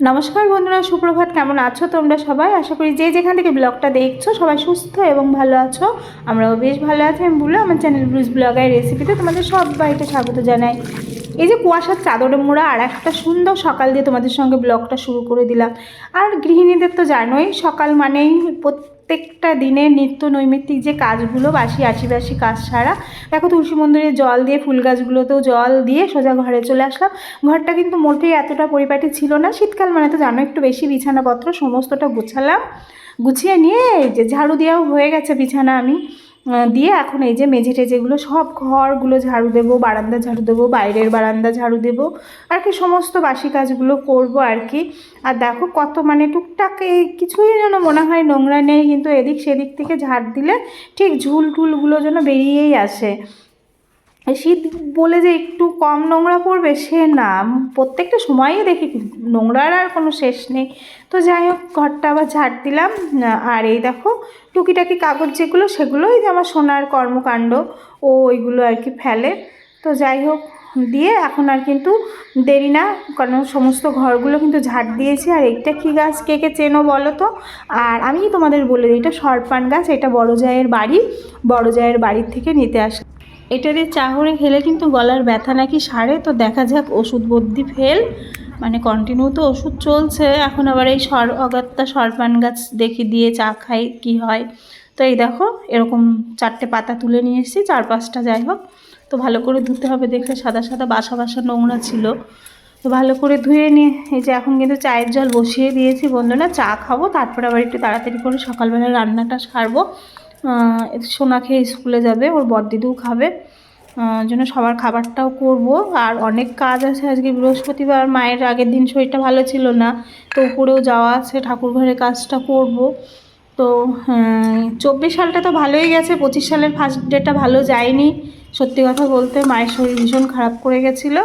নমস্কার বন্ধুরা, সুপ্রভাত। কেমন আছো তোমরা সবাই? আশা করি যে যেখান থেকে ব্লগটা দেখছ সবাই সুস্থ এবং ভালো আছো। আমরাও বেশ ভালো আছি। আমি বলে, আমার চ্যানেল ব্লুজ ব্লগের রেসিপিতে তোমাদের সবাইকে স্বাগত জানাই। এই যে কুয়াশার চাদরে মোড়া আর একটা সুন্দর সকাল দিয়ে তোমাদের সঙ্গে ব্লগটা শুরু করে দিলাম। আর গৃহিণীদের তো জানোই, সকাল মানেই প্রত্যেকটা দিনে নিত্য নৈমিত্তিক যে কাজগুলো, বাসি আশিবাসি কাজ ছাড়া, দেখো তুলসী মন্দিরে জল দিয়ে, ফুল গাছগুলোতেও জল দিয়ে সোজা ঘরে চলে আসলাম। ঘরটা কিন্তু মোটেই এতটা পরিপাটি ছিল না। শীতকাল মানে তো জানো, একটু বেশি বিছানাপত্র, সমস্তটা গুছালাম। গুছিয়ে নিয়ে এই যে ঝাড়ু দেওয়াও হয়ে গেছে বিছানা আমি। দিয়ে এখন এই যে মেঝে টেজেগুলো সব ঘরগুলো ঝাড়ু দেবো, বারান্দা ঝাড়ু দেবো, বাইরের বারান্দা ঝাড়ু দেবো, আর কি সমস্ত বাসি কাজগুলো করব আর কি। আর দেখো কত মানে টুকটাক এই কিছুই যেন মনে হয় নোংরা নেই, কিন্তু এদিক সেদিক থেকে ঝাড় দিলে ঠিক ঝুল টুলগুলো যেন বেরিয়েই আসে। শীত বলে যে একটু কম নোংরা পড়বে, সে না। প্রত্যেকটা সময়ই দেখি নোংরার আর কোনো শেষ নেই। তো যাই হোক, ঘরটা আবার ঝাড় দিলাম। আর এই দেখো, টুকিটাকি কাগজ যেগুলো, সেগুলোই যে আমার সোনার কর্মকাণ্ড, ও ওইগুলো আর কি ফেলে। তো যাই হোক, দিয়ে এখন আর কিন্তু দেরি না, কারণ সমস্ত ঘরগুলো কিন্তু ঝাড় দিয়েছি। আর এইটা কী গাছ? কে কে চেনো বলো তো? আর আমি তোমাদের বলে দিই, এটা সরপান গাছ, এটা বড় জায়ের বাড়ি। বড় জায়ের বাড়ির থেকে নিতে আসে এটা দিয়ে চা করে খেলে কিন্তু গলার ব্যথা নাকি সারে? তো দেখা যাক, ওষুধ বদ্যি ফেল। মানে কন্টিনিউ তো ওষুধ চলছে। এখন আবার এই সর, অগাত্তা সরপান গাছ দেখি দিয়ে চা খাই, কি হয়। তো এই দেখো, এরকম চারটে পাতা তুলে নিয়ে এসেছি চার পাঁচটা যাই হোক। তো ভালো করে ধুতে হবে দেখে সাদা সাদা বাসা বাসা নোংরা ছিল। তো ভালো করে ধুয়ে নিয়ে, এই যে এখন কিন্তু চায়ের জল বসিয়ে দিয়েছি। বন্ধুরা, চা খাব, তারপর আবার একটু তাড়াতাড়ি করে সকালবেলা রান্নাটা সারবো। সোনা খেয়ে স্কুলে যাবে, ওর বড়দিদিও খাবে। জন্য সবার খাবারটাও করব। আর অনেক কাজ আছে আজকে বৃহস্পতিবার মায়ের আগের দিন শরীরটা ভালো ছিল না তো উপরেও যাওয়া আছে ঠাকুর ঘরের কাজটা করব। তো চব্বিশ সালটা তো ভালোই গেছে পঁচিশ সালের ফার্স্ট ডেটা ভালো যায়নি। সত্যি কথা বলতে মায়ের শরীর ভীষণ খারাপ করে গেছিল।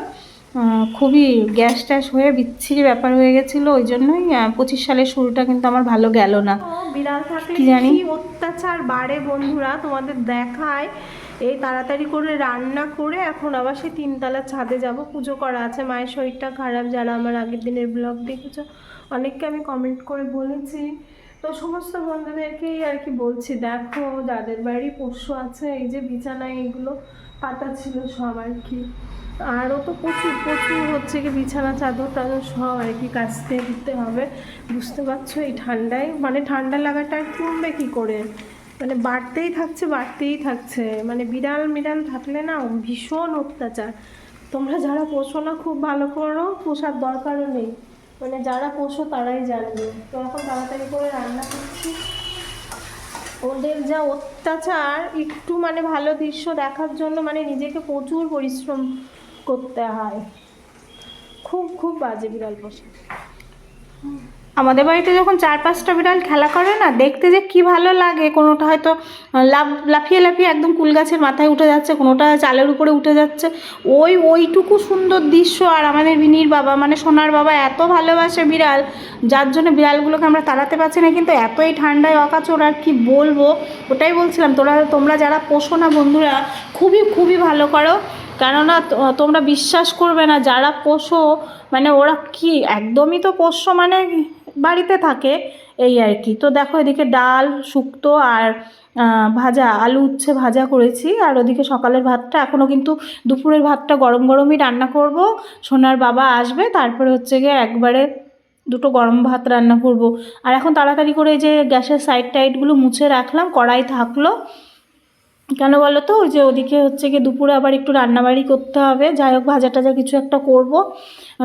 খুবই গ্যাস ট্যাস হয়ে বিচ্ছিরি ব্যাপার হয়ে গেছিল ওই জন্যই পঁচিশ সালের শুরুটা কিন্তু আমার ভালো গেল না। বিড়াল থাকলে কি জানি? অত্যাচার বাড়ে বন্ধুরা তোমাদের দেখায়। এই তাড়াতাড়ি করে রান্না করে এখন আবার সেই তিনতলা ছাদে যাব। পুজো করা আছে। মায়ের শরীরটা খারাপ যারা আমার আগের দিনের ব্লগ দেখেছ? অনেককে আমি কমেন্ট করে বলেছি। তো সমস্ত বন্ধুদেরকেই আর কি বলছি, দেখো যাদের বাড়ি পশু আছে, এই যে বিছানায় এগুলো পাতা ছিল সব আর কি। আরও তো প্রচুর প্রচুর হচ্ছে কি বিছানা, চাদর, টাদর সব আর কি কাচতে দিতে হবে। বুঝতে পারছ? এই ঠান্ডায় মানে ঠান্ডা লাগাটা আর কমবে কী করে? মানে বাড়তেই থাকছে বাড়তেই থাকছে। মানে বিড়াল মিড়াল থাকলে না ভীষণ অত্যাচার। তোমরা যারা পোষো না খুব ভালো করো, পোষার দরকারও নেই। মানে যারা পোষো তারাই জানবে। তো এখন তাড়াতাড়ি করে রান্না করছি। ওদের যা অত্যাচার, একটু মানে ভালো দৃশ্য দেখার জন্য মানে নিজেকে প্রচুর পরিশ্রম করতে হয়। খুব খুব বাজে বিড়াল পোষা। আমাদের বাড়িতে যখন চার পাঁচটা বিড়াল খেলা করে না, দেখতে যে কি ভালো লাগে, কোনোটা হয়তো লাফ, লাফিয়ে লাফিয়ে একদম কুল গাছের মাথায় উঠে যাচ্ছে, কোনোটা চালের উপরে উঠে যাচ্ছে। ওই, ওইটুকু সুন্দর দৃশ্য আর আমাদের বিনির বাবা মানে সোনার বাবা এত ভালোবাসে বিড়াল, যার জন্য বিড়ালগুলোকে আমরা তাড়াতে পারছি না, কিন্তু এতই ঠান্ডায় অকাচর, আর কি বলব, ওটাই বলছিলাম, তোরা, তোমরা যারা পোষো না বন্ধুরা, খুবই খুবই ভালো করো। কেননা তোমরা বিশ্বাস করবে না, যারা পোষো মানে ওরা কি, একদমই তো পোষ্য মানে বাড়িতে থাকে এই আর কি। তো দেখো এদিকে ডাল, শুক্তো আর ভাজা, আলু উচ্ছে ভাজা করেছি। আর ওদিকে সকালের ভাতটা এখনও কিন্তু দুপুরের ভাতটা গরম গরমই রান্না করব। সোনার বাবা আসবে, তারপরে হচ্ছে গিয়ে একবারে দুটো গরম ভাত রান্না করব। আর এখন তাড়াতাড়ি করে যে গ্যাসের সাইড টাইডগুলো মুছে রাখলাম, কড়াই থাকল। কেন বলো তো? ওই যে ওদিকে হচ্ছে গিয়ে দুপুরে আবার একটু রান্নাবাড়ি করতে হবে। যাই হোক ভাজা টাজা কিছু একটা করব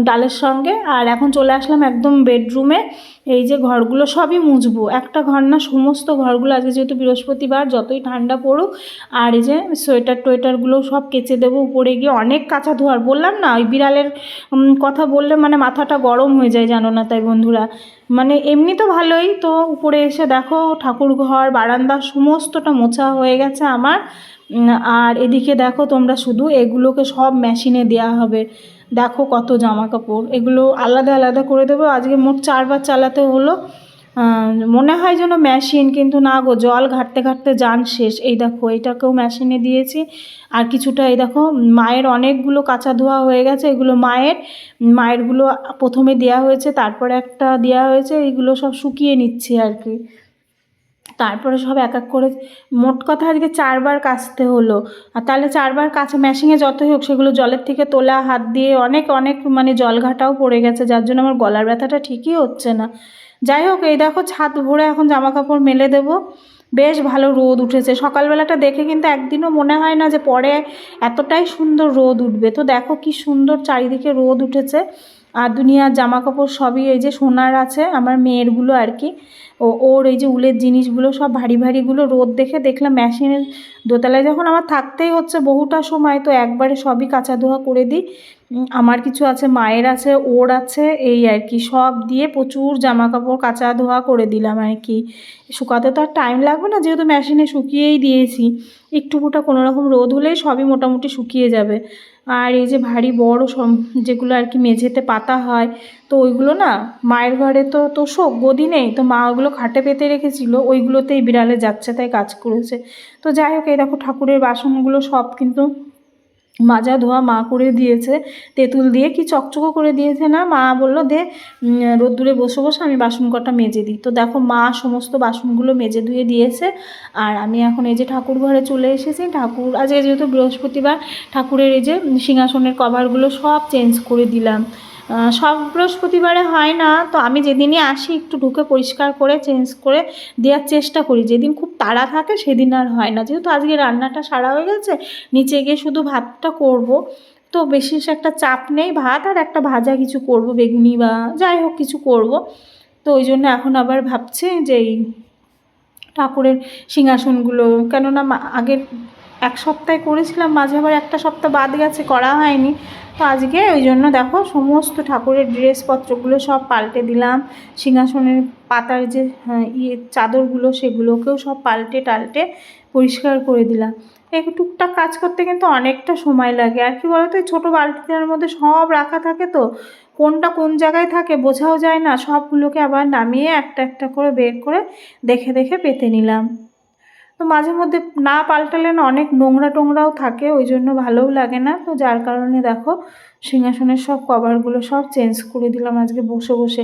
ডালের সঙ্গে। আর এখন চলে আসলাম একদম বেডরুমে এই যে ঘরগুলো সবই মুছবো। একটা ঘর না, সমস্ত ঘরগুলো আজকে যেহেতু বৃহস্পতিবার, যতই ঠান্ডা পড়ুক, আর এই যে সোয়েটার টোয়েটারগুলো সব কেচে দেবো উপরে গিয়ে, অনেক কাঁচা ধোয়ার। বললাম না, ওই বিড়ালের কথা বললে মানে মাথাটা গরম হয়ে যায় জানো না তাই বন্ধুরা। মানে এমনি তো ভালোই, তো উপরে এসে দেখো ঠাকুর ঘর, বারান্দা, সমস্তটা মোছা হয়ে গেছে আমার। আর এদিকে দেখো তোমরা শুধু এগুলোকে সব মেশিনে দেওয়া হবে। দেখো কত জামা কাপড় এগুলো আলাদা আলাদা করে দেবো। আজকে মোট চারবার চালাতে হলো। মনে হয় যেন মেশিন কিন্তু না গো, জল ঘাটতে ঘাটতে যান শেষ। এই দেখো, এটাকেও মেশিনে দিয়েছি। আর কিছুটা, এই দেখো, মায়ের অনেকগুলো কাঁচা ধোয়া হয়ে গেছে। এগুলো মায়ের। মায়েরগুলো প্রথমে দেয়া হয়েছে, তারপরে একটা দেয়া হয়েছে। এইগুলো সব শুকিয়ে নিচ্ছি আর কি। তারপরে সব এক এক করে মোট কথা আজকে চারবার কাচতে হলো। আর তাহলে চারবার কাছে মেশিনে যতই হোক সেগুলো জলের থেকে তোলা, হাত দিয়ে অনেক অনেক মানে জল ঘাটাও পড়ে গেছে, যার জন্য আমার গলার ব্যথাটা ঠিকই হচ্ছে না। যাই হোক, এই দেখো ছাদ ভরে এখন জামা কাপড় মেলে দেবো। বেশ ভালো রোদ উঠেছে। সকালবেলাটা দেখে কিন্তু একদিনও মনে হয় না যে পরে এতটাই সুন্দর রোদ উঠবে। তো দেখো কি সুন্দর চারিদিকে রোদ উঠেছে। আর দুনিয়ার জামা কাপড় সবই এই যে সোনার আছে, আমার মেয়েরগুলো আর কি। ও, ওর এই যে উলের জিনিসগুলো সব ভারী ভারীগুলো রোদ দেখে দেখলাম মেশিনের দোতলায়। যখন আমার থাকতেই হচ্ছে বহুটা সময়, তো একবারে সবই কাঁচা ধোয়া করে দিই। আমার কিছু আছে, মায়ের আছে, ওর আছে, এই আর কি। সব দিয়ে প্রচুর জামা কাপড় কাঁচা ধোয়া করে দিলাম আর কি। শুকাতে তো আর টাইম লাগবে না, যেহেতু মেশিনে শুকিয়েই দিয়েছি। একটু ফুটা কোনো রকম রোদ হলেই সবই মোটামুটি শুকিয়ে যাবে। আর এই যে ভারী বড় যেগুলো আর কি মেঝেতে পাতা হয়, তো ওইগুলো না মায়ের ঘরে তো তোষক গদি নেই, তো মা ওগুলো খাটে পেতে রেখেছিল, ওইগুলোতেই বিড়ালে যাচ্ছে, তাই কাজ করেছে। তো যাই হোক, এই দেখো ঠাকুরের বাসনগুলো সব কিন্তু মাজা ধোয়া মা করে দিয়েছে, তেঁতুল দিয়ে কি চকচকো করে দিয়েছে না? মা বলল, দে রোদ্দুরে বসে বসে আমি বাসন কটা মেজে দিই। তো দেখো, মা সমস্ত বাসনগুলো মেজে ধুয়ে দিয়েছে। আর আমি এখন এই যে ঠাকুর ঘরে চলে এসেছি, ঠাকুর, আজকে যেহেতু বৃহস্পতিবার, ঠাকুরের এই যে সিংহাসনের কভারগুলো সব চেঞ্জ করে দিলাম। সব বৃহস্পতিবারে হয় না। তো আমি যেদিনই আসি, একটু ঢুকে পরিষ্কার করে চেঞ্জ করে দেওয়ার চেষ্টা করি। যেদিন খুব তাড়া থাকে, সেদিন আর হয় না। যেহেতু আজকে রান্নাটা সারা হয়ে গেছে, নিচে গিয়ে শুধু ভাতটা করব। তো বিশেষ একটা চাপ নেই, ভাত আর একটা ভাজা কিছু করব, বেগুনি বা যাই হোক কিছু করব। তো ওই জন্য এখন আবার ভাবছি যে এই ঠাকুরের সিংহাসনগুলো, কেননা আগের এক সপ্তাহে করেছিলাম, মাঝে আবার একটা সপ্তাহ বাদ গেছে, করা হয়নি। তো আজকে ওই জন্য দেখো সমস্ত ঠাকুরের ড্রেসপত্রগুলো সব পাল্টে দিলাম। সিংহাসনের পাতার যে হ্যাঁ, ইয়ে চাদরগুলো সেগুলোকেও সব পাল্টে টাল্টে পরিষ্কার করে দিলাম। এই টুকটাক কাজ করতে কিন্তু অনেকটা সময় লাগে। আর কি বলতো এই ছোটো বালতিটার মধ্যে সব রাখা থাকে তো কোনটা কোন জায়গায় থাকে বোঝাও যায় না। সবগুলোকে আবার নামিয়ে একটা একটা করে বের করে দেখে দেখে পেতে নিলাম। তো মাঝে মধ্যে না পাল্টালে না অনেক নোংরা টোংরাও থাকে, ওই জন্য ভালোও লাগে না। তো যার কারণে দেখো, সিংহাসনের সব কভারগুলো সব চেঞ্জ করে দিলাম আজকে বসে বসে।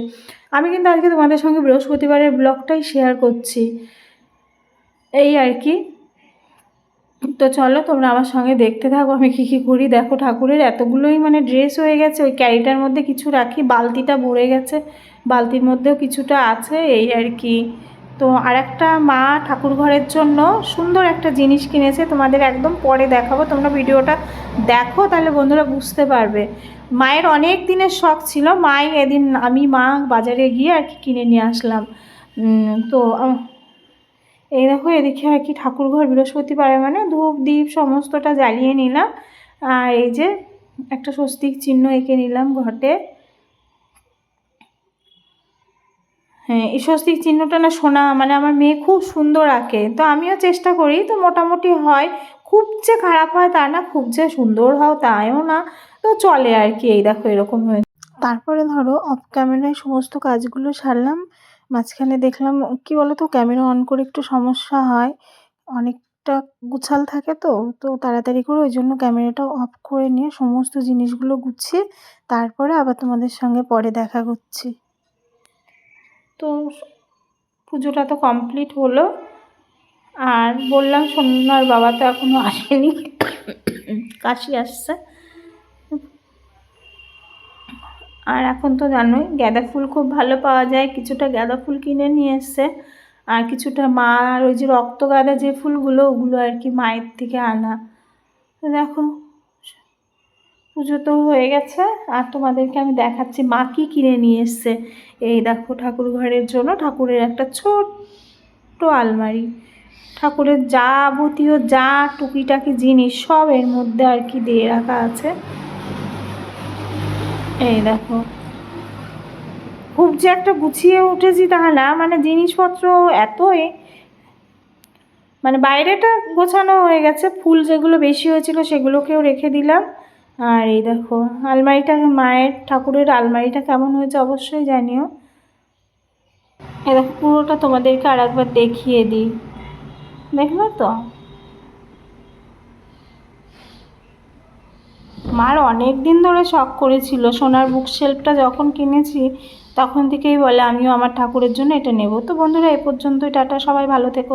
আমি কিন্তু আজকে তোমাদের সঙ্গে বৃহস্পতিবারের ব্লগটাই শেয়ার করছি। এই আর কি। তো চলো তোমরা আমার সঙ্গে দেখতে থাকো, আমি কী কী করি। দেখো ঠাকুরের এতগুলোই মানে ড্রেস হয়ে গেছে, ওই ক্যারিটার মধ্যে কিছু রাখি, বালতিটা ভরে গেছে, বালতির মধ্যেও কিছুটা আছে, এই আর কি। তো আর একটা মা ঠাকুর ঘরের জন্য সুন্দর একটা জিনিস কিনেছে, তোমাদের একদম পরে দেখাবো। তোমরা ভিডিওটা দেখো, তাহলে বন্ধুরা বুঝতে পারবে। মায়ের অনেক দিনের শখ ছিল, মাই এদিন আমি, মা বাজারে গিয়ে আর কি কিনে নিয়ে আসলাম। তো এই দেখো, এদিকে আর কি ঠাকুর ঘর, বৃহস্পতিবারে মানে ধূপ দ্বীপ সমস্তটা জ্বালিয়ে নিলাম। আর এই যে একটা স্বস্তিক চিহ্ন এঁকে নিলাম ঘটে। হ্যাঁ স্বস্তিক চিহ্নটা না সোনা মানে আমার মেয়ে খুব সুন্দর আঁকে। তো আমিও চেষ্টা করি, তো মোটামুটি হয়। খুব যে খারাপ হয় তা না, খুব যে সুন্দর হয় তাইও না। তো চলে আর কি, এই দেখো এরকম হয়ে তারপরে ধরো অফ ক্যামেরায় সমস্ত কাজগুলো সারলাম। মাঝখানে দেখলাম, কি বলো তো ক্যামেরা অন করে একটু সমস্যা হয়। অনেকটা গুছাল থাকে তো তো তাড়াতাড়ি করে ওই জন্য ক্যামেরাটা অফ করে নিয়ে সমস্ত জিনিসগুলো গুছিয়ে তারপরে আবার তোমাদের সঙ্গে পরে দেখা করছি। পুজোটা তো কমপ্লিট হলো। আর বললাম সোনার বাবা তো এখনও আসেনি। কাশি আসছে। আর এখন তো জানোই, গাঁদা ফুল খুব ভালো পাওয়া যায়। কিছুটা গাঁদা ফুল কিনে নিয়ে এসছে। আর কিছুটা মা আর ওই যে রক্ত গাঁদা যে ফুলগুলো, ওগুলো আর কি মায়ের থেকে আনা। তো দেখো পুজো তো হয়ে গেছে, আর তোমাদেরকে আমি দেখাচ্ছি মা কী কিনে নিয়ে এসছে। এই দেখো ঠাকুর ঘরের জন্য ঠাকুরের একটা ছোট্ট আলমারি। ঠাকুরের যাবতীয় যা টুকিটাকি জিনিস সব এর মধ্যে আর কি দিয়ে রাখা আছে। এই দেখো। খুব যে একটা গুছিয়ে উঠেছি তা না মানে জিনিসপত্র এতই মানে বাইরেটা গোছানো হয়ে গেছে, ফুল যেগুলো বেশি হয়েছিল সেগুলোকেও রেখে দিলাম। আর এই দেখো, আলমারিটা মায়ের, ঠাকুরের আলমারিটা কেমন হয়েছে অবশ্যই জানিও। এ দেখো, পুরোটা তোমাদেরকে আর একবার দেখিয়ে দিই। দেখলে তো? মার অনেক দিন ধরে শখ করেছিল, সোনার বুক শেলফটা যখন কিনেছি, তখন থেকেই বলে, আমিও আমার ঠাকুরের জন্য এটা নেব। তো বন্ধুরা, এ পর্যন্তই, টাটা, সবাই ভালো থেকো।